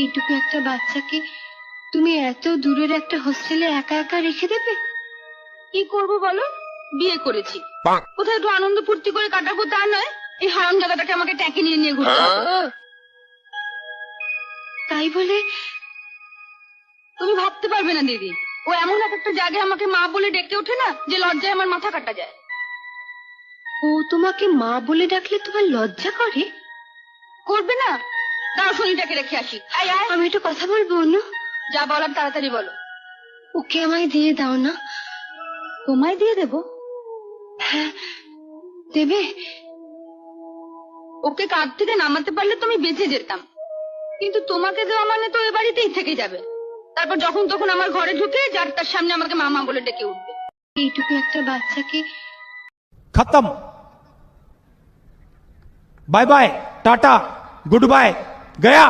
এইটুকু একটা বাচ্চাকে তুমি এত দূরের একটা হোস্টেলে একা একা রেখে দেবে? কি করব বলো? বিয়ে করেছি। কোথায় একটু আনন্দ ফুর্তি করে কাটাবো তা নয়। এই হারাম জায়গাটাকে আমাকে ট্যাঁকে নিয়ে নিয়ে ঘুরতে তাই বলে তুমি ভাবতে পারবে না দিদি। ও এমন এক একটা জায়গায় আমাকে মা বলে ডেকে ওঠে না যে লজ্জায় আমার মাথা কাটা যায়। ও তোমাকে মা বলে ডাকলে তোমার লজ্জা করে? করবে না। দাঁড়াও রেখে আসি। আমি একটু কথা বলব অন্য। যা বলার তাড়াতাড়ি বলো। ওকে আমায় দিয়ে দাও না। তোমায় দিয়ে দেব? হ্যাঁ দেবে। ওকে কাঁধ থেকে নামাতে পারলে বেঁচে যেতাম। কিন্তু তোমাকে দেওয়া মানে তো এ বাড়িতেই থেকে যাবে। তারপর যখন তখন আমার ঘরে ঢুকে যার তার সামনে আমাকে মামা বলে ডেকে উঠবে। এইটুকু একটা বাচ্চাকে খতম। Bye bye tata good bye. गया